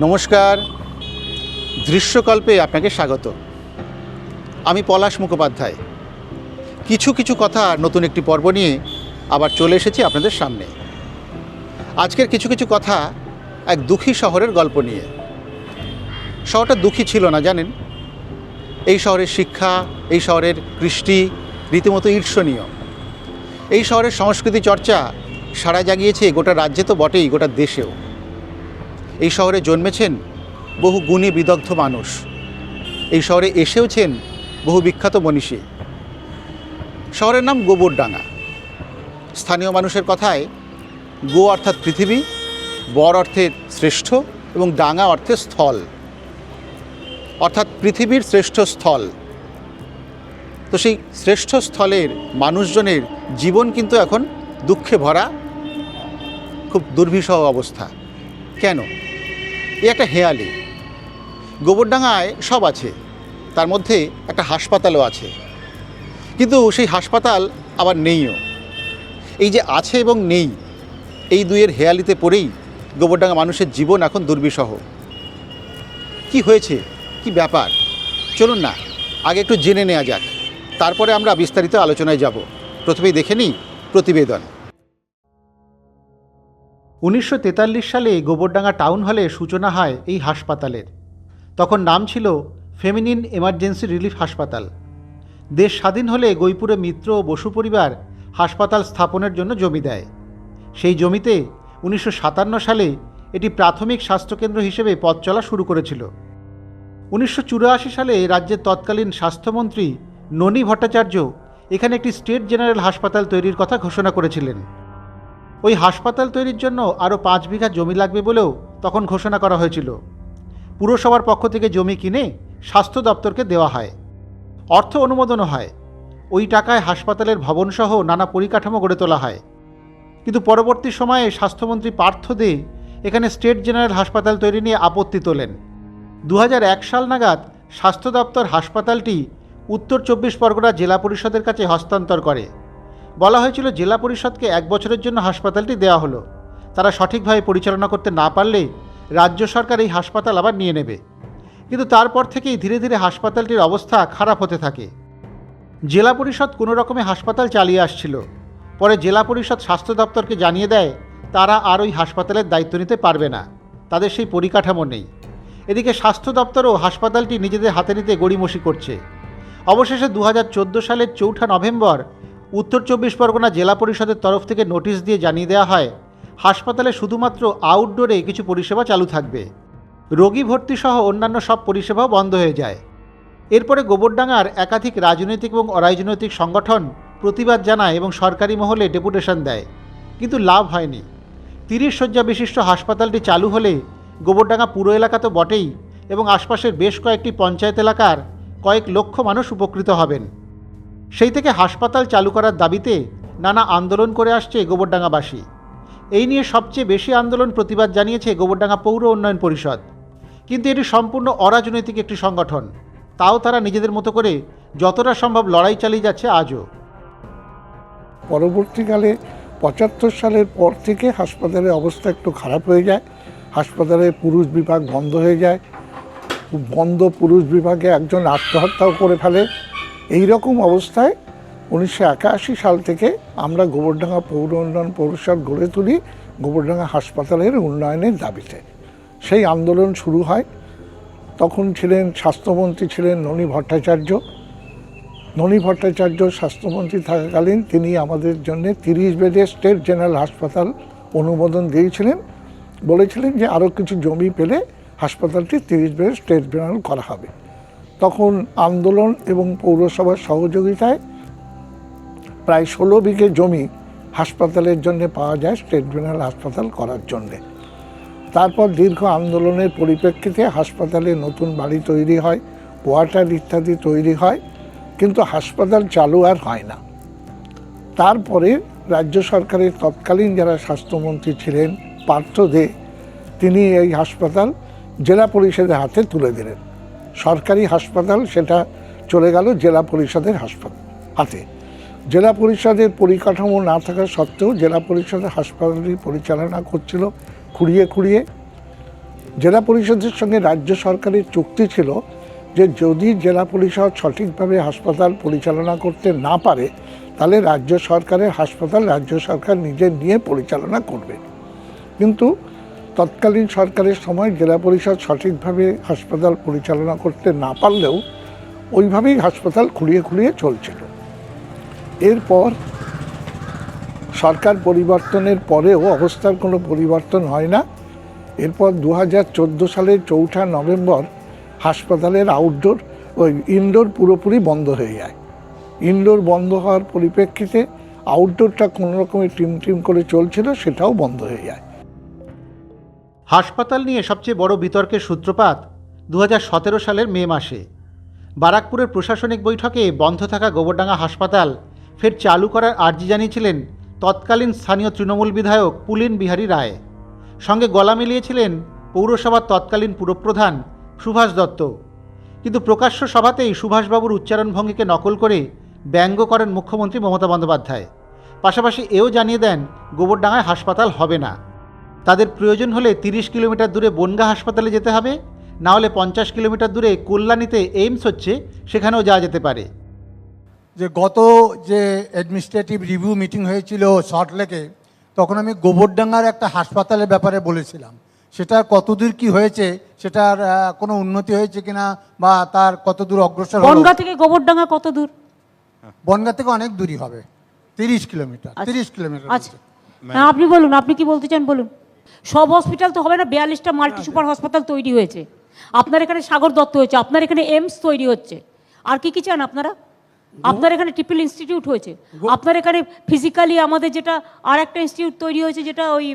নমস্কার। দৃশ্যকল্পে আপনাকে স্বাগত। আমি পলাশ মুখোপাধ্যায়। কিছু কিছু কথা নতুন একটি পর্ব নিয়ে আবার চলে এসেছি আপনাদের সামনে। আজকের কিছু কিছু কথা এক দুঃখী শহরের গল্প নিয়ে। শহরটা দুঃখী ছিল না, জানেন? এই শহরের শিক্ষা, এই শহরের কৃষ্টি রীতিমতো ঈর্ষণীয়। এই শহরের সংস্কৃতি চর্চা সারা জাগিয়েছে গোটা রাজ্যে তো বটেই, গোটা দেশেও। এই শহরে জন্মেছেন বহু গুণী বিদগ্ধ মানুষ। এই শহরে এসেওছেন বহু বিখ্যাত মনীষী। শহরের নাম গোবরডাঙ্গা। স্থানীয় মানুষের কথায় গো অর্থাৎ পৃথিবী, বর অর্থের শ্রেষ্ঠ এবং ডাঙা অর্থে স্থল। অর্থাৎ পৃথিবীর শ্রেষ্ঠ স্থল। তো সেই শ্রেষ্ঠ স্থলের মানুষজনের জীবন কিন্তু এখন দুঃখে ভরা, খুব দুর্বিষহ অবস্থা। কেন? এ একটা হেয়ালি। গোবরডাঙ্গায় সব আছে, তার মধ্যে একটা হাসপাতালও আছে। কিন্তু সেই হাসপাতাল আবার নেইও। এই যে আছে এবং নেই, এই দুইয়ের হেয়ালিতে পড়েই গোবরডাঙ্গা মানুষের জীবন এখন দুর্বিষহ। কি হয়েছে? কি ব্যাপার? চলুন না, আগে একটু জেনে নেওয়া যাক। তারপরে আমরা বিস্তারিত আলোচনায় যাব। প্রথমেই দেখে নিই প্রতিবেদন। উনিশশো তেতাল্লিশ সালে গোবরডাঙ্গা টাউন হলে সূচনা হয় এই হাসপাতালের। তখন নাম ছিল ফেমিনিন এমার্জেন্সি রিলিফ হাসপাতাল। দেশ স্বাধীন হলে গৈপুরে মিত্র ও বসু পরিবার হাসপাতাল স্থাপনের জন্য জমি দেয়। সেই জমিতে উনিশশো সাতান্ন সালে এটি প্রাথমিক স্বাস্থ্যকেন্দ্র হিসেবে পথ চলা শুরু করেছিল। উনিশশো চুরাশি সালে রাজ্যের তৎকালীন স্বাস্থ্যমন্ত্রী ননী ভট্টাচার্য এখানে একটি স্টেট জেনারেল হাসপাতাল তৈরির কথা ঘোষণা করেছিলেন। ওই হাসপাতাল তৈরির জন্য আরও পাঁচ বিঘা জমি লাগবে বলেও তখন ঘোষণা করা হয়েছিল। পুরসভার পক্ষ থেকে জমি কিনে স্বাস্থ্য দপ্তরকে দেওয়া হয়। অর্থ অনুমোদনও হয়। ওই টাকায় হাসপাতালের ভবনসহ নানা পরিকাঠামো গড়ে তোলা হয়। কিন্তু পরবর্তী সময়ে স্বাস্থ্যমন্ত্রী পার্থ দে এখানে স্টেট জেনারেল হাসপাতাল তৈরি নিয়ে আপত্তি তোলেন। দু হাজার এক সাল নাগাদ স্বাস্থ্য দপ্তর হাসপাতালটি উত্তর চব্বিশ পরগনা জেলা পরিষদের কাছে হস্তান্তর করে। বলা হয়েছিল জেলা পরিষদকে এক বছরের জন্য হাসপাতালটি দেওয়া হলো। তারা সঠিকভাবে পরিচালনা করতে না পারলে রাজ্য সরকার এই হাসপাতাল আবার নিয়ে নেবে। কিন্তু তারপর থেকেই ধীরে ধীরে হাসপাতালটির অবস্থা খারাপ হতে থাকে। জেলা পরিষদ কোনো রকমে হাসপাতাল চালিয়ে আসছিল। পরে জেলা পরিষদ স্বাস্থ্য দপ্তরকে জানিয়ে দেয়, তারা আর ওই হাসপাতালের দায়িত্ব নিতে পারবে না। তাদের সেই পরিকাঠামো নেই। এদিকে স্বাস্থ্য দপ্তরও হাসপাতালটি নিজেদের হাতে নিতে গড়িমসি করছে। অবশেষে দু হাজার চোদ্দ সালের চৌঠা নভেম্বর উত্তর চব্বিশ পরগনা জেলা পরিষদের তরফ থেকে নোটিশ দিয়ে জানিয়ে দেওয়া হয়, হাসপাতালে শুধুমাত্র আউটডোরে কিছু পরিষেবা চালু থাকবে। রোগী ভর্তি সহ অন্যান্য সব পরিষেবাও বন্ধ হয়ে যায়। এরপরে গোবরডাঙ্গার একাধিক রাজনৈতিক এবং অরাজনৈতিক সংগঠন প্রতিবাদ জানায় এবং সরকারি মহলে ডেপুটেশন দেয়, কিন্তু লাভ হয়নি। তিরিশ শয্যা বিশিষ্ট হাসপাতালটি চালু হলে গোবরডাঙ্গা পুরো এলাকা তো বটেই এবং আশপাশের বেশ কয়েকটি পঞ্চায়েত এলাকার কয়েক লক্ষ মানুষ উপকৃত হবেন। সেই থেকে হাসপাতাল চালু করার দাবিতে নানা আন্দোলন করে আসছে গোবরডাঙ্গাবাসী। এই নিয়ে সবচেয়ে বেশি আন্দোলন প্রতিবাদ জানিয়েছে গোবরডাঙ্গা পৌর উন্নয়ন পরিষদ। কিন্তু এটি সম্পূর্ণ অরাজনৈতিক একটি সংগঠন। তাও তারা নিজেদের মতো করে যতটা সম্ভব লড়াই চালিয়ে যাচ্ছে আজও। পরবর্তীকালে পঁচাত্তর সালের পর থেকে হাসপাতালের অবস্থা একটু খারাপ হয়ে যায়। হাসপাতালের পুরুষ বিভাগ বন্ধ হয়ে যায়। বন্ধ পুরুষ বিভাগে একজন আত্মহত্যাও করে ফেলে। এই রকম অবস্থায় উনিশশো একাশি সাল থেকে আমরা গোবরডাঙ্গা পৌর উন্নয়ন পরিষদ গড়ে তুলি গোবরডাঙ্গা হাসপাতালের উন্নয়নের দাবিতে। সেই আন্দোলন শুরু হয়। তখন ছিলেন স্বাস্থ্যমন্ত্রী ছিলেন ননী ভট্টাচার্য। ননী ভট্টাচার্য স্বাস্থ্যমন্ত্রী থাকাকালীন তিনি আমাদের জন্য তিরিশ বেডের স্টেট জেনারেল হাসপাতাল অনুমোদন দিয়েছিলেন। বলেছিলেন যে আরও কিছু জমি পেলে হাসপাতালটি তিরিশ বেডের স্টেট জেনারেল করা হবে। তখন আন্দোলন এবং পৌরসভার সহযোগিতায় প্রায় ষোলো বিঘে জমি হাসপাতালের জন্য পাওয়া যায়, স্টেট জেনারেল হাসপাতাল করার জন্যে। তারপর দীর্ঘ আন্দোলনের পরিপ্রেক্ষিতে হাসপাতালে নতুন বাড়ি তৈরি হয় কোয়ার্টার ইত্যাদি তৈরি হয়, কিন্তু হাসপাতাল চালু আর হয় না। তারপরে রাজ্য সরকারের তৎকালীন যারা স্বাস্থ্যমন্ত্রী ছিলেন, পার্থ দে, তিনি এই হাসপাতাল জেলা পরিষদের হাতে তুলে দিলেন। সরকারি হাসপাতাল, সেটা চলে গেল জেলা পরিষদের হাসপাতাল হাতে। জেলা পরিষদের পরিকাঠামো না থাকা সত্ত্বেও জেলা পরিষদের হাসপাতালটি পরিচালনা করছিল খুঁড়িয়ে খুঁড়িয়ে। জেলা পরিষদের সঙ্গে রাজ্য সরকারের চুক্তি ছিল যে যদি জেলা পরিষদ সঠিকভাবে হাসপাতাল পরিচালনা করতে না পারে, তাহলে রাজ্য সরকারের হাসপাতাল রাজ্য সরকার নিজে নিয়ে পরিচালনা করবে। কিন্তু তৎকালীন সরকারের সময় জেলা পরিষদ সঠিকভাবে হাসপাতাল পরিচালনা করতে না পারলেও ওইভাবেই হাসপাতাল খুলিয়ে খুলিয়ে চলছিল। এরপর সরকার পরিবর্তনের পরেও অবস্থার কোনো পরিবর্তন হয় না। এরপর দু হাজার চোদ্দ সালের চৌঠা নভেম্বর হাসপাতালের আউটডোর ওই ইনডোর পুরোপুরি বন্ধ হয়ে যায়। ইনডোর বন্ধ হওয়ার পরিপ্রেক্ষিতে আউটডোরটা কোনো রকমের টিম টিম করে চলছিল, সেটাও বন্ধ হয়ে যায়। হাসপাতাল নিয়ে সবচেয়ে বড় বিতর্কের সূত্রপাত দু হাজার সতেরো সালের মে মাসে। বারাকপুরের প্রশাসনিক বৈঠকে বন্ধ থাকা গোবরডাঙ্গা হাসপাতাল ফের চালু করার আর্জি জানিয়েছিলেন তৎকালীন স্থানীয় তৃণমূল বিধায়ক পুলিন বিহারী রায়। সঙ্গে গলা মিলিয়েছিলেন পৌরসভার তৎকালীন পুরপ্রধান সুভাষ দত্ত। কিন্তু প্রকাশ্য সভাতেই সুভাষবাবুর উচ্চারণ ভঙ্গিকে নকল করে ব্যঙ্গ করেন মুখ্যমন্ত্রী মমতা বন্দ্যোপাধ্যায়। পাশাপাশি এও জানিয়ে দেন, গোবরডাঙ্গায় হাসপাতাল হবে না। তাদের প্রয়োজন হলে তিরিশ কিলোমিটার দূরে বনগা হাসপাতালে যেতে হবে না হলে পঞ্চাশ কিলোমিটার দূরে কল্যাণীতে এইমস হচ্ছে সেখানেও যাওয়া যেতে পারে। যে গত যে অ্যাডমিনিস্ট্রেটিভ রিভিউ মিটিং হয়েছিল সল্টলেকে তখন আমি গোবরডাঙ্গার একটা হাসপাতালের ব্যাপারে বলেছিলাম। সেটা কতদূর কি হয়েছে সেটার কোনো উন্নতি হয়েছে কিনা বা তার কতদূর অগ্রসর বনগা থেকে গোবরডাঙ্গা কত দূর বনগা থেকে অনেক দূরই হবে তিরিশ কিলোমিটার আচ্ছা। তিরিশ কিলোমিটার আচ্ছা। হ্যাঁ আপনি বলুন আপনি কি বলতে চান বলুন। সব হসপিটাল তো হবে না বিয়াল্লিশটা মাল্টি সুপার হাসপাতাল তৈরি হয়েছে। আপনার এখানে সাগর দত্ত হয়েছে আপনার এখানে এমস তৈরি হচ্ছে। আর কি কি চান আপনারা? আপনার এখানে ট্রিপল ইনস্টিটিউট হয়েছে। আপনার এখানে ফিজিক্যালি আমাদের যেটা আর একটা ইনস্টিটিউট তৈরি হয়েছে যেটা ওই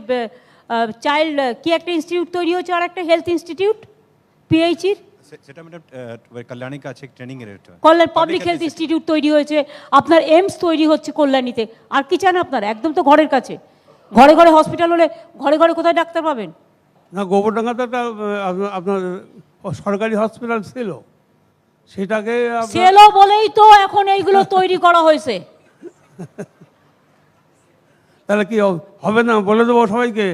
চাইল্ড কি একটা ইনস্টিটিউট তৈরি হয়েছে আর একটা হেলথ ইনস্টিটিউট পিএইচির সেটা ম্যাডাম কল্যাণী কাছে ট্রেনিং এর কল্যাণ পাবলিক হেলথ ইনস্টিটিউট তৈরি হয়েছে। আপনার এমস তৈরি হচ্ছে কল্যাণীতে। আর কি চান আপনার? একদম তো ঘরের কাছে। ঘরে ঘরে হসপিটাল হলে ঘরে ঘরে কোথায় ডাক্তার পাবেন? না গোবরডাঙ্গাতে একটা আহ, আপনার- সরকারি হসপিটাল ছিল। সেটাকে আপনার- সেলো বলেই তো এখন এইগুলো তৈরি করা হয়েছে। তাহলে কি হবে- হবে না? বলে দেবো সবাইকে?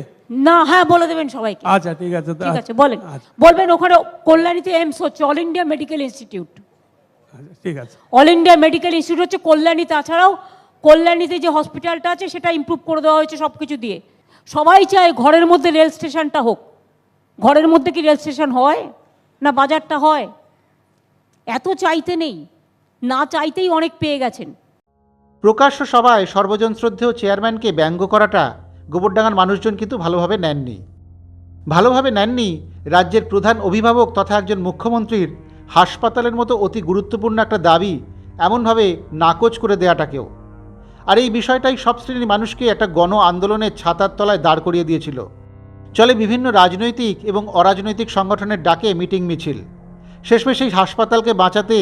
না হ্যাঁ বলে দেবেন সবাইকে। আচ্ছা ঠিক আছে তা- ঠিক আছে বলেন। আচ্ছা, বলবেন ওখানে কল্যাণীতে এমস হচ্ছে অল ইন্ডিয়া মেডিকেল ইনস্টিটিউট। আচ্ছা, ঠিক আছে। অল ইন্ডিয়া মেডিকেল ইনস্টিটিউট হচ্ছে কল্যাণী তাছাড়াও কল্যাণীতে যে হসপিটালটা আছে, সেটা ইমপ্রুভ করে দেওয়া হয়েছে সব কিছু দিয়ে। সবাই চায় ঘরের মধ্যে রেল স্টেশনটা হোক। ঘরের মধ্যে কি রেল স্টেশন হয় না বাজারটা হয়? এত চাইতে নেই। না চাইতেই অনেক পেয়ে গেছেন। প্রকাশ্য সভায় সর্বজন শ্রদ্ধেয় চেয়ারম্যানকে ব্যঙ্গ করাটা গোবরডাঙ্গার মানুষজন কিন্তু ভালোভাবে নেননি। ভালোভাবে নেননি রাজ্যের প্রধান অভিভাবক তথা একজন মুখ্যমন্ত্রীর হাসপাতালের মতো অতি গুরুত্বপূর্ণ একটা দাবি এমনভাবে নাকচ করে দেয়াটাকেও। আর এই বিষয়টাই সব শ্রেণির মানুষকে একটা গণ আন্দোলনের ছাতার তলায় দাঁড় করিয়ে দিয়েছিল। চলে বিভিন্ন রাজনৈতিক এবং অরাজনৈতিক সংগঠনের ডাকে মিটিং মিছিল। শেষমেশ এই হাসপাতালকে বাঁচাতে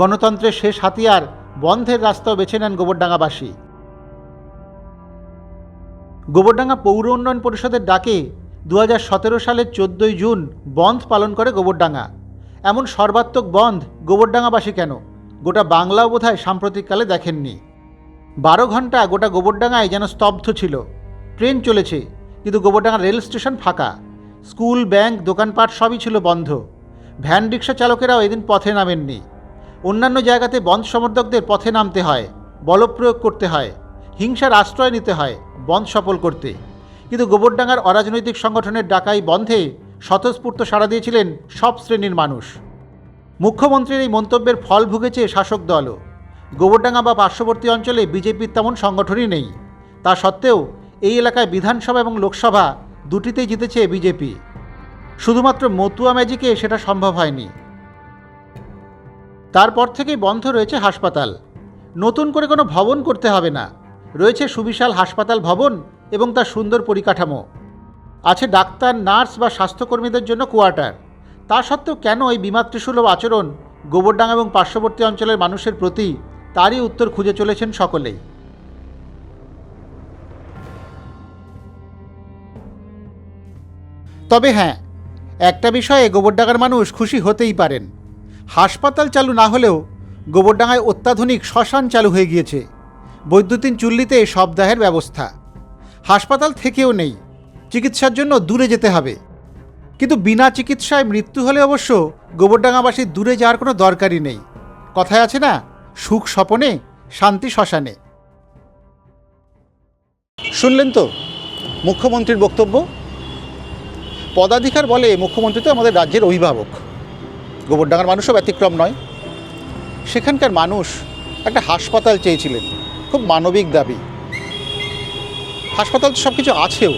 গণতন্ত্রের শেষ হাতিয়ার বন্ধের রাস্তাও বেছে নেন গোবরডাঙ্গাবাসী। গোবরডাঙ্গা পৌর উন্নয়ন পরিষদের ডাকে দু হাজার সতেরো সালের চোদ্দোই জুন বন্ধ পালন করে গোবরডাঙ্গা। এমন সর্বাত্মক বন্ধ গোবরডাঙ্গাবাসী কেন? গোটা বাংলাও বোধহয় সাম্প্রতিককালে দেখেননি। বারো ঘণ্টা গোটা গোবরডাঙ্গায় যেন স্তব্ধ ছিল। ট্রেন চলেছে, কিন্তু গোবরডাঙ্গা রেল স্টেশন ফাঁকা। স্কুল, ব্যাংক, দোকানপাট সবই ছিল বন্ধ। ভ্যান রিক্সা চালকেরাও এদিন পথে নামেননি। অন্যান্য জায়গাতে বন্ধ সমর্থকদের পথে নামতে হয়, বলপ্রয়োগ করতে হয়, হিংসার আশ্রয় নিতে হয়, বন্ধ সফল করতে। কিন্তু গোবরডাঙ্গার অরাজনৈতিক সংগঠনের ডাকাই বন্ধে স্বতঃস্ফূর্ত সাড়া দিয়েছিলেন সব শ্রেণির মানুষ। মুখ্যমন্ত্রীর এই মন্তব্যের ফল ভুগেছে শাসক দলও। গোবরডাঙ্গা বা পার্শ্ববর্তী অঞ্চলে বিজেপির তেমন সংগঠনই নেই। তা সত্ত্বেও এই এলাকায় বিধানসভা এবং লোকসভা দুটিতেই জিতেছে বিজেপি। শুধুমাত্র মতুয়া ম্যাজিকে সেটা সম্ভব হয়নি। তারপর থেকেই বন্ধ রয়েছে হাসপাতাল। নতুন করে কোনো ভবন করতে হবে না। রয়েছে সুবিশাল হাসপাতাল ভবন এবং তার সুন্দর পরিকাঠামো। আছে ডাক্তার, নার্স বা স্বাস্থ্যকর্মীদের জন্য কোয়ার্টার। তা সত্ত্বেও কেন এই বিমাতৃসুলভ আচরণ গোবরডাঙ্গা এবং পার্শ্ববর্তী অঞ্চলের মানুষের প্রতি তারই উত্তর খুঁজে চলেছেন সকলেই। তবে হ্যাঁ একটা বিষয়ে গোবরডাঙ্গার মানুষ খুশি হতেই পারেন। হাসপাতাল চালু না হলেও গোবরডাঙ্গায় অত্যাধুনিক শ্মশান চালু হয়ে গিয়েছে। বৈদ্যুতিন চুল্লিতে শবদাহের ব্যবস্থা। হাসপাতাল থেকেও নেই, চিকিৎসার জন্য দূরে যেতে হবে। কিন্তু বিনা চিকিৎসায় মৃত্যু হলে অবশ্য গোবরডাঙ্গাবাসীর দূরে যাওয়ার কোনো দরকারই নেই। কথায় আছে না সুখ স্বপনে, শান্তি শ্মশানে। শুনলেন তো? মুখ্যমন্ত্রীর বক্তব্য? পদাধিকার বলে মুখ্যমন্ত্রী তো আমাদের রাজ্যের অভিভাবক। গোবরডাঙ্গার মানুষও ব্যতিক্রম নয়। সেখানকার মানুষ একটা হাসপাতাল চেয়েছিলেন। খুব মানবিক দাবি। হাসপাতাল তো সব কিছু আছেও।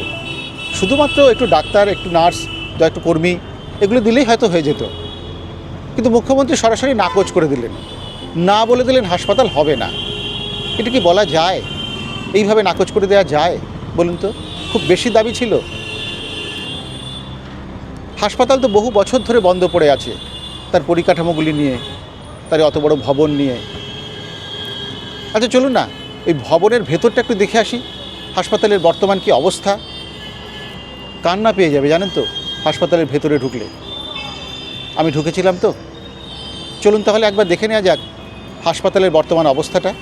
শুধুমাত্র একটু ডাক্তার, একটু নার্স দু একটু কর্মী, এগুলো দিলেই হয়তো হয়ে যেত। কিন্তু মুখ্যমন্ত্রী সরাসরি নাকচ করে দিলেন। না বলে দিলেন হাসপাতাল হবে না। এটা কি বলা যায়? এইভাবে নাকচ করে দেওয়া যায়? বলুন তো, খুব বেশি দাবি ছিল। হাসপাতাল তো বহু বছর ধরে বন্ধ পড়ে আছে, তার পরিকাঠামোগুলি নিয়ে, তার অত বড় ভবন নিয়ে। আচ্ছা চলুন না, এই ভবনের ভেতরটা একটু দেখে আসি। হাসপাতালের বর্তমান কি অবস্থা? কান্না পেয়ে যাবে, জানেন তো, হাসপাতালের ভেতরে ঢুকলে। আমি ঢুকেছিলাম তো। চলুন তাহলে একবার দেখে নেওয়া যাক হাসপাতালের বর্তমান অবস্থাটা?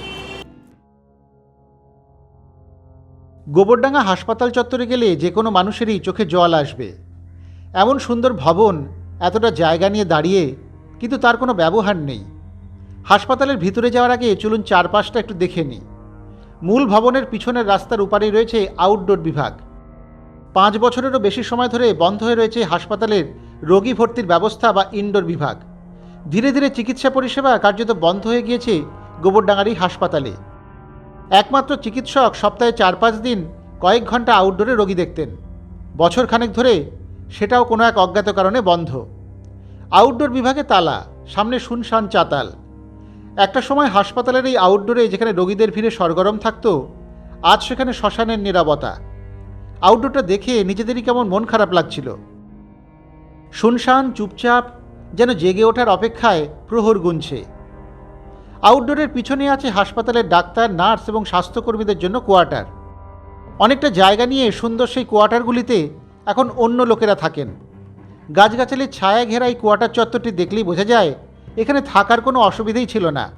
গোবরডাঙ্গা হাসপাতাল চত্বরে গেলে যে কোনো মানুষেরই চোখে জল আসবে। এমন সুন্দর ভবন, এতটা জায়গা নিয়ে দাঁড়িয়ে কিন্তু তার কোনো ব্যবহার নেই। হাসপাতালের ভিতরে যাওয়ার আগে চলুন চারপাশটা একটু দেখে নিই। মূল ভবনের পিছনের রাস্তার উপারেই রয়েছে আউটডোর বিভাগ। পাঁচ বছরেরও বেশি সময় ধরে বন্ধ হয়ে রয়েছে হাসপাতালের রোগী ভর্তির ব্যবস্থা বা ইনডোর বিভাগ। ধীরে ধীরে চিকিৎসা পরিষেবা কার্যত বন্ধ হয়ে গিয়েছে গোবরডাঙ্গারি হাসপাতালে। একমাত্র চিকিৎসক সপ্তাহে চার পাঁচ দিন কয়েক ঘণ্টা আউটডোরে রোগী দেখতেন। বছর খানেক ধরে সেটাও কোনো এক অজ্ঞাত কারণে বন্ধ। আউটডোর বিভাগে তালা, সামনে শুনশান চাতাল। একটা সময় হাসপাতালের এই আউটডোরে যেখানে রোগীদের ভিড়ে সরগরম থাকত, আজ সেখানে শ্মশানের নিরাপত্তা আউটডোরটা দেখে নিজেদেরই কেমন মন খারাপ লাগছিল। শুনশান, চুপচাপ যেন জেগে ওঠার অপেক্ষায় প্রহর গুনছে। আউটডোরের পিছনে আছে হাসপাতালের ডাক্তার, নার্স এবং স্বাস্থ্যকর্মীদের জন্য কোয়ার্টার। অনেকটা জায়গা নিয়ে সুন্দর সেই কোয়ার্টারগুলিতে এখন অন্য লোকেরা থাকেন। গাছগাছালির ছায়া ঘেরা এই কোয়ার্টার চত্বরটি দেখলেই বোঝা যায়, এখানে থাকার কোনো অসুবিধেই ছিল না।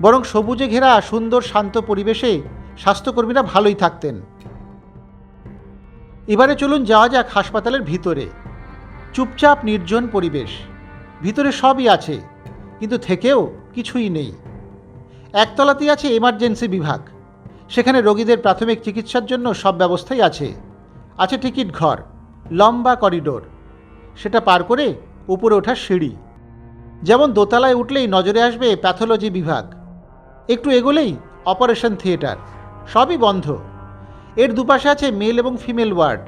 বরং সবুজে ঘেরা সুন্দর শান্ত পরিবেশে স্বাস্থ্যকর্মীরা ভালোই থাকতেন। এবারে চলুন যাওয়া যাক হাসপাতালের ভিতরে। চুপচাপ নির্জন পরিবেশ। ভিতরে সবই আছে, কিন্তু থেকেও কিছুই নেই। একতলাতেই আছে এমার্জেন্সি বিভাগ। সেখানে রোগীদের প্রাথমিক চিকিৎসার জন্য সব ব্যবস্থাই আছে। আছে টিকিট ঘর, লম্বা করিডোর। সেটা পার করে উপরে ওঠার সিঁড়ি। যেমন দোতলায় উঠলেই নজরে আসবে প্যাথোলজি বিভাগ। একটু এগোলেই অপারেশন থিয়েটার সবই বন্ধ। এর দুপাশে আছে মেল এবং ফিমেল ওয়ার্ড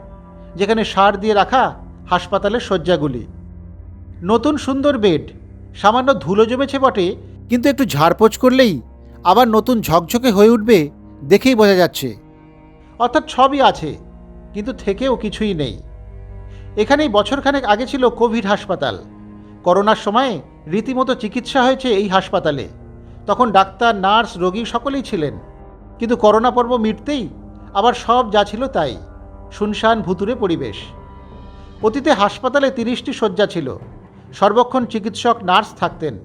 যেখানে সার দিয়ে রাখা হাসপাতালের শয্যাগুলি। নতুন সুন্দর বেড। সামান্য ধুলো জমেছে বটে, কিন্তু একটু ঝাড়পোছ করলেই আবার নতুন ঝকঝকে হয়ে উঠবে দেখেই বোঝা যাচ্ছে। অর্থাৎ সবই আছে, কিন্তু থেকেও কিছুই নেই। এখানেই বছরখানেক আগে ছিল কোভিড হাসপাতাল। করোনার সময়ে রীতিমতো চিকিৎসা হয়েছে এই হাসপাতালে। তখন ডাক্তার, নার্স, রোগী সকলেই ছিলেন। কিন্তু করোনা পর্ব মিটতেই আবার সব যা ছিল তাই। শুনশান ভুতুরে পরিবেশ। অতীতে হাসপাতালে তিরিশটি শয্যা ছিল। সর্বক্ষণ চিকিৎসক নার্স থাকতেন।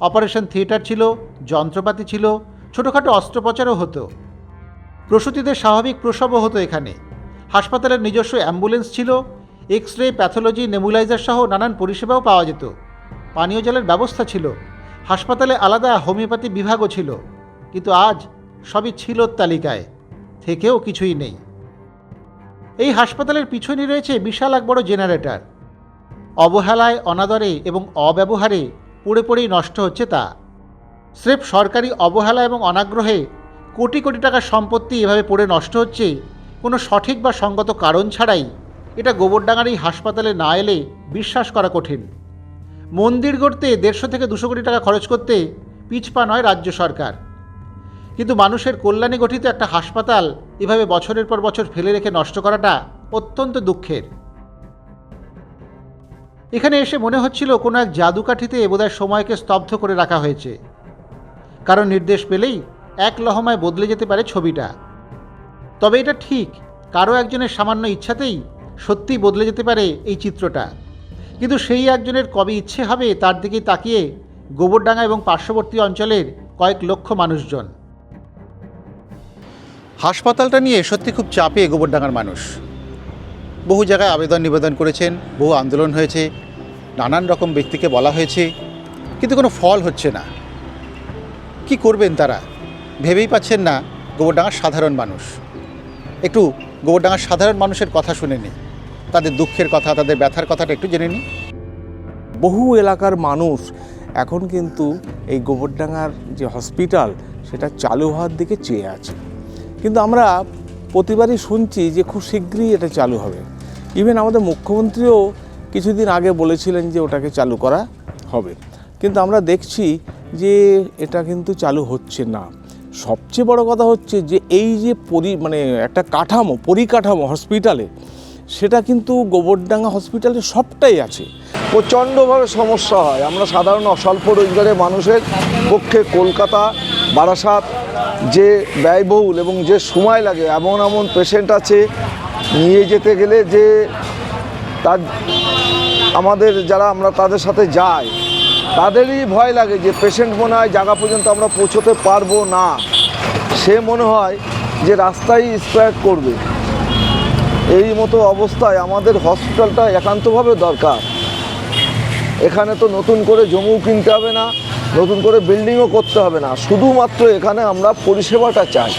অপারেশন থিয়েটার ছিল, যন্ত্রপাতি ছিল, ছোটোখাটো অস্ত্রোপচারও হতো। প্রসূতিদের স্বাভাবিক প্রসবও হতো এখানে। হাসপাতালের নিজস্ব অ্যাম্বুলেন্স ছিল এক্স রে প্যাথোলজি, নেবুলাইজার সহ নানান পরিষেবাও পাওয়া যেত। পানীয় জলের ব্যবস্থা ছিল। হাসপাতালে আলাদা হোমিওপ্যাথি বিভাগও ছিল। কিন্তু আজ সবই ছিল তালিকায়। থেকেও কিছুই নেই। এই হাসপাতালের পিছনে রয়েছে বিশাল এক বড় জেনারেটর। অবহেলায়, অনাদরে এবং অব্যবহারে পড়ে পড়েই নষ্ট হচ্ছে তা। স্রেফ সরকারি অবহেলা এবং অনাগ্রহে কোটি কোটি টাকার সম্পত্তি এভাবে পড়ে নষ্ট হচ্ছে, কোনো সঠিক বা সঙ্গত কারণ ছাড়াই এটা গোবরডাঙ্গার হাসপাতালে না এলে বিশ্বাস করা কঠিন। মন্দির গড়তে দেড়শো থেকে দুশো কোটি টাকা খরচ করতে পিছপা নয় রাজ্য সরকার। কিন্তু মানুষের কল্যাণে গঠিত একটা হাসপাতাল এভাবে বছরের পর বছর ফেলে রেখে নষ্ট করাটা অত্যন্ত দুঃখের। এখানে এসে মনে হচ্ছিল কোনো এক জাদুকাঠিতে বোধহয় সময়কে স্তব্ধ করে রাখা হয়েছে। কারণ নির্দেশ পেলেই এক লহমায় বদলে যেতে পারে ছবিটা। তবে এটা ঠিক, কারও একজনের সামান্য ইচ্ছাতেই সত্যিই বদলে যেতে পারে এই চিত্রটা। কিন্তু সেই একজনের কবে ইচ্ছে হবে তার দিকে তাকিয়ে গোবরডাঙ্গা এবং পার্শ্ববর্তী অঞ্চলের কয়েক লক্ষ মানুষজন। হাসপাতালটা নিয়ে সত্যি খুব চাপে গোবরডাঙ্গার মানুষ। বহু জায়গায় আবেদন নিবেদন করেছেন, বহু আন্দোলন হয়েছে, নানান রকম ব্যক্তিকে বলা হয়েছে, কিন্তু কোনো ফল হচ্ছে না। কি করবেন তারা? ভেবেই পাচ্ছেন না গোবরডাঙ্গার সাধারণ মানুষ। একটু গোবরডাঙ্গার সাধারণ মানুষের কথা শুনে নিই তাদের দুঃখের কথা, তাদের ব্যথার কথাটা একটু জেনে নিই বহু এলাকার মানুষ এখন কিন্তু এই গোবরডাঙ্গার যে হসপিটাল, সেটা চালু হওয়ার দিকে চেয়ে আছে। কিন্তু আমরা প্রতিবারই শুনছি যে খুব শীঘ্রই এটা চালু হবে। ইভেন আমাদের মুখ্যমন্ত্রীও কিছুদিন আগে বলেছিলেন যে ওটাকে চালু করা হবে। কিন্তু আমরা দেখছি যে এটা কিন্তু চালু হচ্ছে না। সবচেয়ে বড় কথা হচ্ছে যে এই যে পরি মানে একটা কাঠামো, পরিকাঠামো হসপিটালে সেটা কিন্তু গোবরডাঙ্গা হসপিটালে সবটাই আছে। প্রচণ্ডভাবে সমস্যা হয়। আমরা সাধারণ স্বল্প রোজগারের মানুষের পক্ষে কলকাতা, বারাসাত যে ব্যয়বহুল এবং যে সময় লাগে, এমন এমন পেশেন্ট আছে নিয়ে যেতে গেলে যে তার, আমাদের যারা আমরা তাদের সাথে যাই, তাদেরই ভয় লাগে যে পেশেন্ট মনে হয় জায়গা পর্যন্ত আমরা পৌঁছতে পারব না। সে মনে হয় যে রাস্তায় স্প্রেড করবে। এই মতো অবস্থায় আমাদের হসপিটালটা একান্তভাবে দরকার। এখানে তো নতুন করে জমিও কিনতে হবে না, নতুন করে বিল্ডিংও করতে হবে না। শুধুমাত্র এখানে আমরা পরিষেবাটা চাই।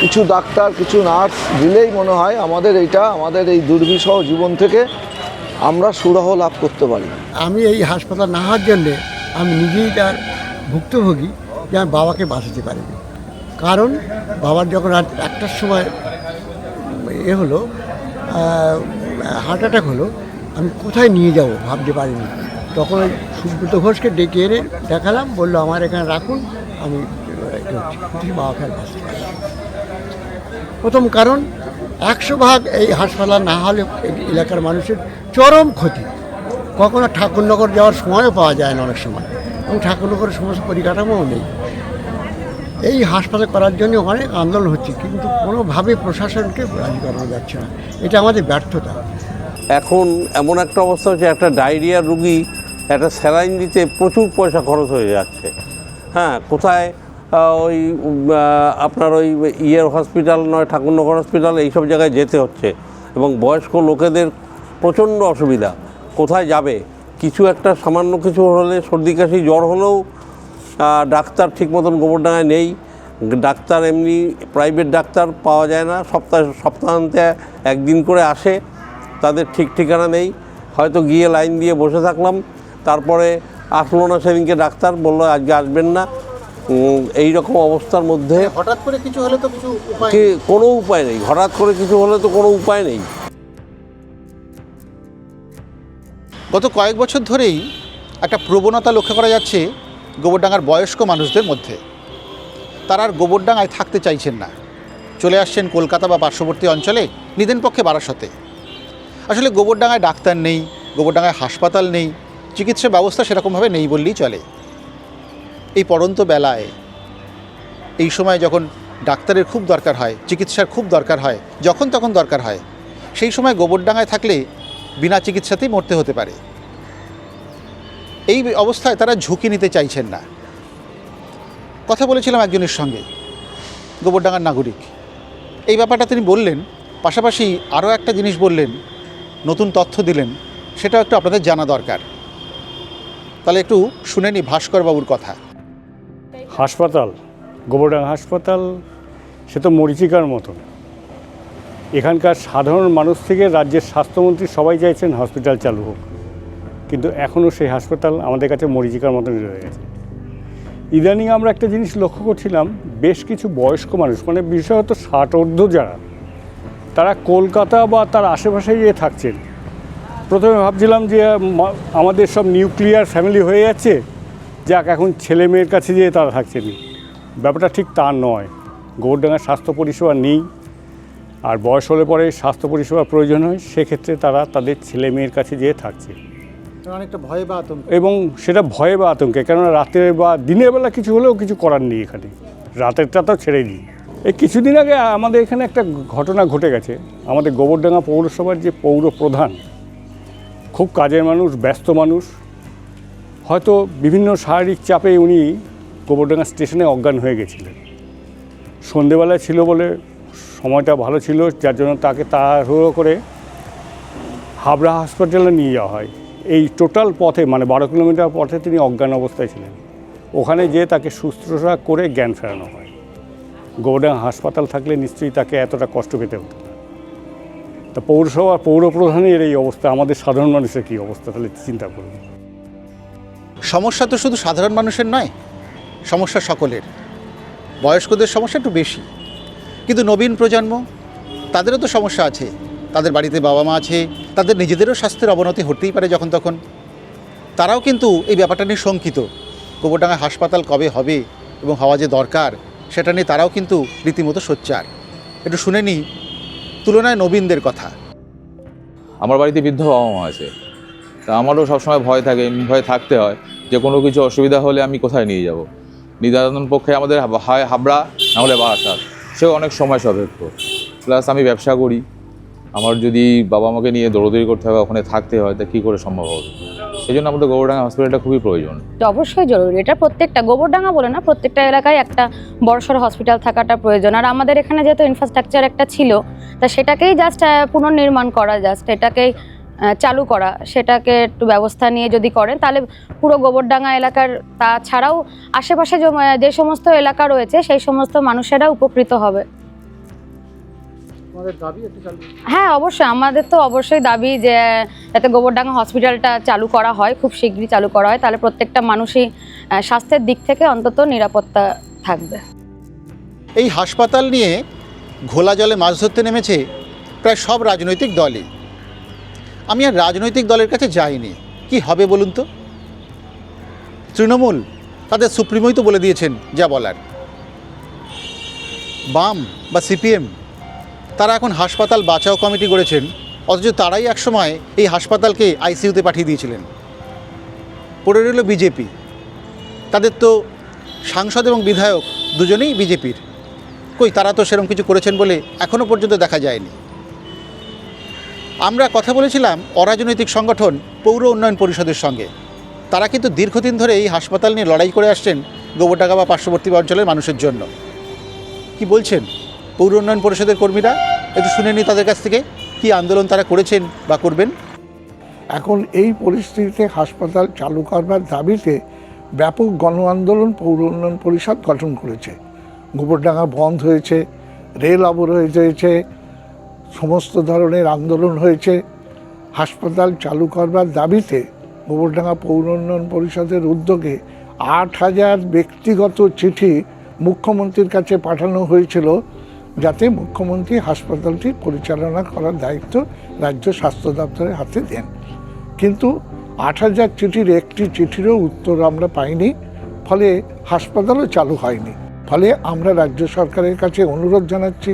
কিছু ডাক্তার কিছু নার্স দিলেই মনে হয় আমাদের এইটা আমাদের এই দুর্বিষহ জীবন থেকে আমরা সুরাহ লাভ করতে পারি আমি এই হাসপাতাল না হওয়ার জন্যে আমি নিজেই তার ভুক্তভোগী যে আমি বাবাকে বাঁচাতে পারিনি কারণ বাবার যখন রাত একটার সময় এ হলো হার্ট অ্যাটাক হলো আমি কোথায় নিয়ে যাব ভাবতে পারিনি তখন ওই সুব্রত ঘোষকে ডেকে এনে দেখালাম বলল আমার এখানে রাখুন আমি বাবাকে বাঁচতে না। প্রথম কারণ, একশো ভাগ এই হাসপাতাল না হলে এলাকার মানুষের চরম ক্ষতি। কখনো ঠাকুরনগর যাওয়ার সময়ও পাওয়া যায় না অনেক সময় এবং ঠাকুরনগরের সমস্ত পরিকাঠামোও নেই। এই হাসপাতাল করার জন্য অনেক আন্দোলন হচ্ছে, কিন্তু কোনোভাবে প্রশাসনকে রাজি করানো যাচ্ছে না। এটা আমাদের ব্যর্থতা। এখন এমন একটা অবস্থা হচ্ছে, একটা ডায়রিয়া রুগী একটা স্যালাইন দিতে প্রচুর পয়সা খরচ হয়ে যাচ্ছে। হ্যাঁ কোথায় ওই আপনার ওই ইয়ের হসপিটাল নয়, ঠাকুরনগর হসপিটাল, এইসব জায়গায় যেতে হচ্ছে। এবং বয়স্ক লোকেদের প্রচণ্ড অসুবিধা। কোথায় যাবে? কিছু একটা সামান্য কিছু হলে সর্দি, কাশি, জ্বর হলেও ডাক্তার ঠিক মতন গোবরডাঙ্গায় নেই। ডাক্তার এমনি প্রাইভেট ডাক্তার পাওয়া যায় না। সপ্তাহ, সপ্তাহান্তে একদিন করে আসে। তাদের ঠিক ঠিকানা নেই। হয়তো গিয়ে লাইন দিয়ে বসে থাকলাম। তারপরে আসলো না সেদিনকে ডাক্তার, বলল আজকে আসবেন না। এই রকম অবস্থার মধ্যে হঠাৎ করে কিছু হলে তো কিছু উপায় কি কোনো উপায় নেই? হঠাৎ করে কিছু হলে তো কোনো উপায় নেই। গত কয়েক বছর ধরেই একটা প্রবণতা লক্ষ্য করা যাচ্ছে গোবরডাঙ্গার বয়স্ক মানুষদের মধ্যে। তারা আর গোবরডাঙ্গায় থাকতে চাইছেন না। চলে আসছেন কলকাতা বা পার্শ্ববর্তী অঞ্চলে নিদেন পক্ষে বারাসতে। আসলে গোবরডাঙ্গায় ডাক্তার নেই গোবরডাঙ্গায় হাসপাতাল নেই চিকিৎসা ব্যবস্থা সেরকমভাবে নেই বললেই চলে। এই পড়ন্ত বেলায়, এই সময় যখন ডাক্তারের খুব দরকার হয়, চিকিৎসার খুব দরকার হয়, যখন তখন দরকার হয়, সেই সময় গোবরডাঙ্গায় থাকলে বিনা চিকিৎসাতেই মরতে হতে পারে। এই অবস্থায় তারা ঝুঁকি নিতে চাইছেন না। কথা বলেছিলাম একজনের সঙ্গে, গোবরডাঙ্গার নাগরিক। এই ব্যাপারটা তিনি বললেন, পাশাপাশি আরও একটা জিনিস বললেন, নতুন তথ্য দিলেন, সেটাও একটু আপনাদের জানা দরকার। তাহলে একটু শুনে নি ভাস্কর বাবুর কথা। হাসপাতাল গোবরডাঙ্গা হাসপাতাল, সে তো মরিচিকার মতন এখানকার সাধারণ মানুষ থেকে রাজ্যের স্বাস্থ্যমন্ত্রী সবাই চাইছেন হসপিটাল চালু হোক। কিন্তু এখনও সেই হাসপাতাল আমাদের কাছে মরিচিকার মতনই রয়ে গেছে। ইদানিং আমরা একটা জিনিস লক্ষ্য করছিলাম, বেশ কিছু বয়স্ক মানুষ মানে বিশেষত ষাট ঊর্ধ্ব যারা, তারা কলকাতা বা তার আশেপাশে গিয়ে থাকছেন। প্রথমে ভাবছিলাম যে আমাদের সব নিউক্লিয়ার ফ্যামিলি হয়ে যাচ্ছে যাক এখন ছেলে মেয়ের কাছে যেয়ে তারা থাকছেন ব্যাপারটা ঠিক তা নয়। গোবরডাঙ্গার স্বাস্থ্য পরিষেবা নেই। আর বয়স হলে পরে স্বাস্থ্য পরিষেবার প্রয়োজন হয় সেক্ষেত্রে তারা তাদের ছেলে মেয়ের কাছে যেয়ে থাকছে। অনেকটা ভয় বা আতঙ্ক। এবং সেটা ভয়ে বা আতঙ্কে কেননা রাতে বা দিনের বেলা কিছু হলেও কিছু করার নেই এখানে। রাতেরটা তো ছেড়ে দিই। এই কিছুদিন আগে আমাদের এখানে একটা ঘটনা ঘটে গেছে। আমাদের গোবরডাঙ্গা পৌরসভার যে পৌর প্রধান খুব কাজের মানুষ ব্যস্ত মানুষ হয়তো বিভিন্ন শারীরিক চাপে উনি গোবরডাঙ্গা স্টেশনে অজ্ঞান হয়ে গেছিলেন। সন্ধেবেলায় ছিল বলে সময়টা ভালো ছিল, যার জন্য তাকে তাড়াহুড়ো করে হাবড়া হসপিটালে নিয়ে যাওয়া হয়। এই টোটাল পথে মানে বারো কিলোমিটার পথে তিনি অজ্ঞান অবস্থায় ছিলেন। ওখানে যেয়ে তাকে শুশ্রূষা করে জ্ঞান ফেরানো হয়। গোবরডাঙ্গা হাসপাতাল থাকলে নিশ্চয়ই তাকে এতটা কষ্ট পেতে হতো তা পৌরসভা, পৌরপ্রধানের এই অবস্থা, আমাদের সাধারণ মানুষের কী অবস্থা, তাহলে চিন্তা করুন। সমস্যা তো শুধু সাধারণ মানুষের নয়, সমস্যা সকলের। বয়স্কদের সমস্যা একটু বেশি। কিন্তু নবীন প্রজন্ম, তাদেরও তো সমস্যা আছে। তাদের বাড়িতে বাবা মা আছে, তাদের নিজেদেরও স্বাস্থ্যের অবনতি হতেই পারে যখন তখন। তারাও কিন্তু এই ব্যাপারটা নিয়ে শঙ্কিত। গোবরডাঙ্গা হাসপাতাল কবে হবে এবং হওয়া যে দরকার, সেটা নিয়ে তারাও কিন্তু রীতিমতো সোচ্চার। একটু শুনে নিই, তুলনায় নবীনদের কথা। আমার বাড়িতে বৃদ্ধ বাবা মা আছে। তা আমারও সবসময় ভয় থাকে ভয় থাকতে হয় যে কোনো কিছু অসুবিধা হলে আমি কোথায় নিয়ে যাব। নিদান পক্ষে আমাদের হয় হাবড়া নাহলে বারাসাত, সেও অনেক সময় সাপেক্ষ প্লাস আমি ব্যবসা করি। আমার যদি বাবা মাকে নিয়ে দৌড়দৌড়ি করতে হবে ওখানে থাকতে হয়, তা কী করে সম্ভব হবে? সেই জন্য আমাদের গোবরডাঙ্গা হসপিটালটা খুবই প্রয়োজন। অবশ্যই জরুরি। এটা প্রত্যেকটা, গোবরডাঙ্গা বলে না, প্রত্যেকটা এলাকায় একটা বড়সড় হসপিটাল থাকাটা প্রয়োজন। আর আমাদের এখানে যেহেতু ইনফ্রাস্ট্রাকচার একটা ছিল, তা সেটাকেই জাস্ট পুনর্নির্মাণ করা জাস্ট এটাকেই চালু করা সেটাকে একটু ব্যবস্থা নিয়ে যদি করেন তাহলে পুরো গোবরডাঙ্গা এলাকার তাছাড়াও আশেপাশে যে- যে সমস্ত এলাকা রয়েছে সেই সমস্ত মানুষেরা উপকৃত হবে। হ্যাঁ অবশ্যই। আমাদের তো অবশ্যই দাবি যে যাতে গোবরডাঙ্গা হসপিটালটা চালু করা হয় খুব শীঘ্রই চালু করা হয় তাহলে প্রত্যেকটা মানুষই স্বাস্থ্যের দিক থেকে অন্তত নিরাপত্তা থাকবে। এই হাসপাতাল নিয়ে ঘোলা জলে মাছ ধরতে নেমেছে প্রায় সব রাজনৈতিক দলই। আমি আর রাজনৈতিক দলের কাছে যাইনি। কি হবে বলুন তো? তৃণমূল তাদের সুপ্রিমোই তো বলে দিয়েছেন, যা বলার। বাম বা সিপিএম, তারা এখন হাসপাতাল বাঁচাও কমিটি গড়েছেন, অথচ তারাই একসময় এই হাসপাতালকে আইসিইউতে পাঠিয়ে দিয়েছিলেন। পড়ে রইল বিজেপি। তাদের তো সাংসদ এবং বিধায়ক দুজনেই বিজেপির। কই তারা তো সেরকম কিছু করেছেন বলে এখনও পর্যন্ত দেখা যায়নি। আমরা কথা বলেছিলাম অরাজনৈতিক সংগঠন পৌর উন্নয়ন পরিষদের সঙ্গে। তারা কিন্তু দীর্ঘদিন ধরে এই হাসপাতাল নিয়ে লড়াই করে আসছেন গোবরডাঙ্গা বা পার্শ্ববর্তী অঞ্চলের মানুষের জন্য। কি বলছেন পৌর উন্নয়ন পরিষদের কর্মীরা? একটু শুনে নিই তাদের কাছ থেকে। কি আন্দোলন তারা করেছেন বা করবেন? এখন এই পরিস্থিতিতে হাসপাতাল চালু করবার দাবিতে ব্যাপক গণ আন্দোলন পৌর উন্নয়ন পরিষদ গঠন করেছে। গোবরডাঙ্গা বন্ধ হয়েছে, রেল অবরোধ হয়েছে সমস্ত ধরনের আন্দোলন হয়েছে। হাসপাতাল চালু করবার দাবিতে গোবরডাঙ্গা পৌর উন্নয়ন পরিষদের উদ্যোগে আট হাজার ব্যক্তিগত চিঠি মুখ্যমন্ত্রীর কাছে পাঠানো হয়েছিল, যাতে মুখ্যমন্ত্রী হাসপাতালটি পরিচালনা করার দায়িত্ব রাজ্য স্বাস্থ্য দপ্তরের হাতে দেন। কিন্তু আট হাজার চিঠির একটি চিঠিরও উত্তর আমরা পাইনি, ফলে হাসপাতালও চালু হয়নি। ফলে আমরা রাজ্য সরকারের কাছে অনুরোধ জানাচ্ছি,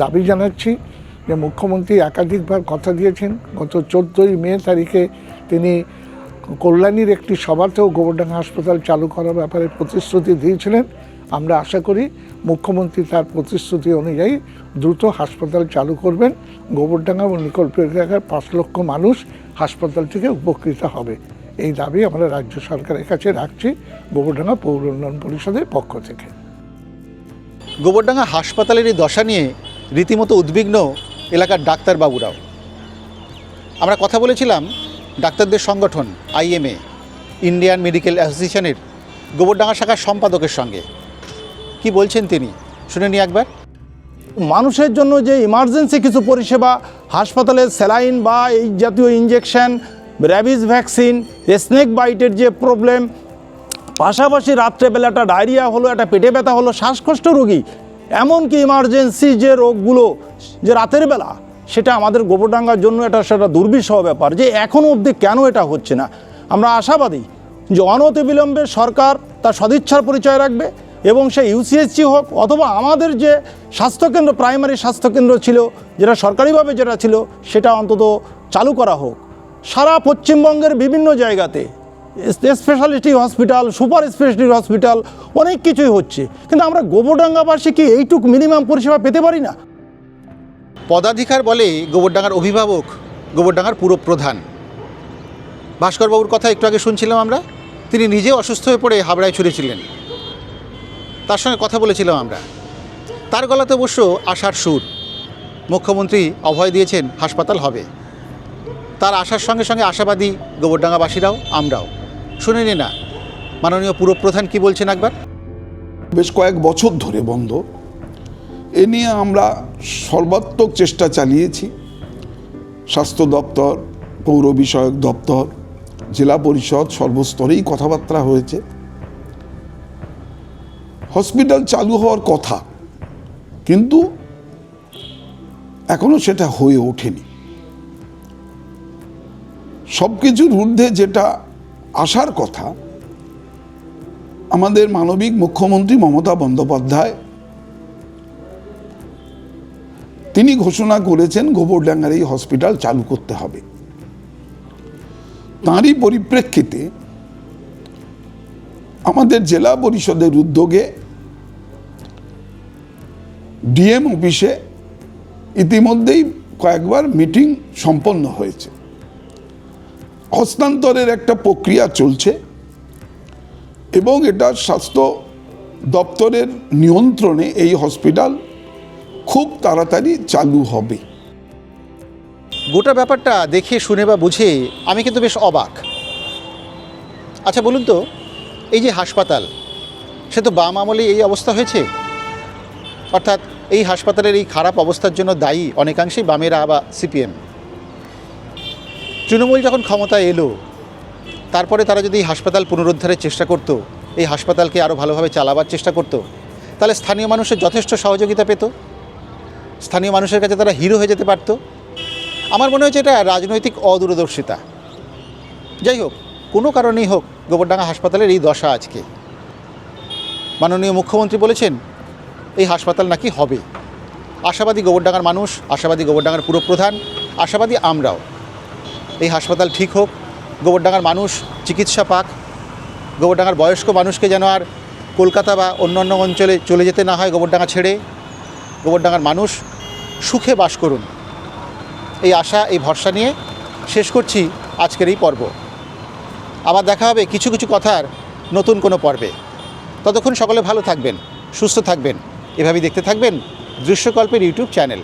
দাবি জানাচ্ছি যে মুখ্যমন্ত্রী একাধিকবার কথা দিয়েছেন। গত চোদ্দোই মে তারিখে তিনি কল্যাণীর একটি সভাতেও গোবরডাঙ্গা হাসপাতাল চালু করার ব্যাপারে প্রতিশ্রুতি দিয়েছিলেন। আমরা আশা করি মুখ্যমন্ত্রী তার প্রতিশ্রুতি অনুযায়ী দ্রুত হাসপাতাল চালু করবেন। গোবরডাঙ্গা নিকল্প এলাকার পাঁচ লক্ষ মানুষ হাসপাতাল থেকে উপকৃত হবে। এই দাবি আমরা রাজ্য সরকারের কাছে রাখছি গোবরডাঙ্গা পৌর উন্নয়ন পরিষদের পক্ষ থেকে। গোবরডাঙ্গা হাসপাতালের এই দশা নিয়ে রীতিমতো উদ্বিগ্ন এলাকার ডাক্তারবাবুরাও। আমরা কথা বলেছিলাম ডাক্তারদের সংগঠন, আইএমএ, ইন্ডিয়ান মেডিকেল অ্যাসোসিয়েশনের গোবরডাঙ্গা শাখার সম্পাদকের সঙ্গে। কি বলছেন তিনি? শুনে নিই একবার। মানুষের জন্য যে ইমার্জেন্সি কিছু পরিষেবা হাসপাতালের স্যালাইন বা এই জাতীয় ইঞ্জেকশন র্যাবিস ভ্যাকসিন স্নেক বাইটের যে প্রবলেম পাশাপাশি রাত্রেবেলাটা ডায়রিয়া হলো, একটা পেটে ব্যথা হলো, শ্বাসকষ্ট রোগী এমনকি ইমার্জেন্সি যে রোগগুলো যে রাতের বেলা, সেটা আমাদের গোবরডাঙ্গার জন্য এটা সেটা দুর্বিষহ ব্যাপার যে এখনও অবধি কেন এটা হচ্ছে না। আমরা আশাবাদী যে অনতিবিলম্বে সরকার তার সদিচ্ছার পরিচয় রাখবে এবং সে ইউসিএসসি হোক অথবা আমাদের যে স্বাস্থ্যকেন্দ্র প্রাইমারি স্বাস্থ্যকেন্দ্র ছিল, যেটা সরকারিভাবে যেটা ছিল, সেটা অন্তত চালু করা হোক। সারা পশ্চিমবঙ্গের বিভিন্ন জায়গাতে speciality hospital super speciality hospital অনেক কিছুই হচ্ছে। কিন্তু আমরা গোবরডাঙ্গাবাসী কি এইটুক মিনিমাম পরিষেবা পেতে পারি না? পদাধিকার বলে গোবরডাঙ্গার অভিভাবক, গোবরডাঙ্গার পুরো প্রধান। ভাস্করবাবুর কথা একটু আগে শুনছিলাম আমরা, তিনি নিজে অসুস্থ হয়ে পড়ে হাবড়ায় ছুটেছিলেন। তার সঙ্গে কথা বলেছিলাম আমরা। তার গলাতে অবশ্য আশার সুর। মুখ্যমন্ত্রী অভয় দিয়েছেন, হাসপাতাল হবে। তার আশার সঙ্গে সঙ্গে আশাবাদী গোবরডাঙ্গাবাসীরাও, আমরাও। শুনে নি। মাননীয় পুরপ্রধান কি বলছেন একবার? বেশ কয়েক বছর ধরে বন্ধ। এ নিয়ে আমরা সর্বাত্মক চেষ্টা চালিয়েছি। স্বাস্থ্য দপ্তর, পৌর বিষয়ক দপ্তর, জেলা পরিষদ সর্বস্তরেই কথাবার্তা হয়েছে। হসপিটাল চালু হওয়ার কথা, কিন্তু এখনও সেটা হয়ে ওঠেনি। সব কিছুর ঊর্ধ্বে যেটা আসার কথা, আমাদের মানবিক মুখ্যমন্ত্রী মমতা বন্দ্যোপাধ্যায়, তিনি ঘোষণা করেছেন গোবরডাঙ্গার এই হসপিটাল চালু করতে হবে। তাঁরই পরিপ্রেক্ষিতে আমাদের জেলা পরিষদের উদ্যোগে ডিএম অফিসে ইতিমধ্যেই কয়েকবার মিটিং সম্পন্ন হয়েছে। হস্তান্তরের একটা প্রক্রিয়া চলছে এবং এটা স্বাস্থ্য দপ্তরের নিয়ন্ত্রণে এই হসপিটাল খুব তাড়াতাড়ি চালু হবে। গোটা ব্যাপারটা দেখে, শুনে বা বুঝে আমি কিন্তু বেশ অবাক। আচ্ছা বলুন তো, এই যে হাসপাতাল, সে তো বাম আমলে এই অবস্থা হয়েছে? অর্থাৎ এই হাসপাতালের এই খারাপ অবস্থার জন্য দায়ী অনেকাংশেই বামেরা বা সিপিএম। তৃণমূল যখন ক্ষমতায় এলো, তারপরে তারা যদি হাসপাতাল পুনরুদ্ধারের চেষ্টা করত, এই হাসপাতালকে আরও ভালোভাবে চালাবার চেষ্টা করত, তাহলে স্থানীয় মানুষের যথেষ্ট সহযোগিতা পেত। স্থানীয় মানুষের কাছে তারা হিরো হয়ে যেতে পারতো। আমার মনে হয়েছে এটা রাজনৈতিক অদূরদর্শিতা। যাই হোক, কোনো কারণেই হোক গোবরডাঙ্গা হাসপাতালের এই দশা আজকে। মাননীয় মুখ্যমন্ত্রী বলেছেন, এই হাসপাতাল নাকি হবে। আশাবাদী গোবরডাঙ্গার মানুষ, আশাবাদী গোবরডাঙ্গার পুরপ্রধান, আশাবাদী আমরাও। এই হাসপাতাল ঠিক হোক। গোবরডাঙ্গার মানুষ চিকিৎসা পাক। গোবরডাঙ্গার বয়স্ক মানুষকে যেন আর কলকাতা বা অন্যান্য অঞ্চলে চলে যেতে না হয় গোবরডাঙ্গা ছেড়ে। গোবরডাঙ্গার মানুষ সুখে বাস করুন। এই আশা, এই ভরসা নিয়ে শেষ করছি আজকের এই পর্ব। আবার দেখা হবে কিছু কিছু কথার নতুন কোনো পর্বে। ততক্ষণ সকলে ভালো থাকবেন, সুস্থ থাকবেন। এভাবেই দেখতে থাকবেন দৃশ্যকল্পের ইউটিউব চ্যানেল।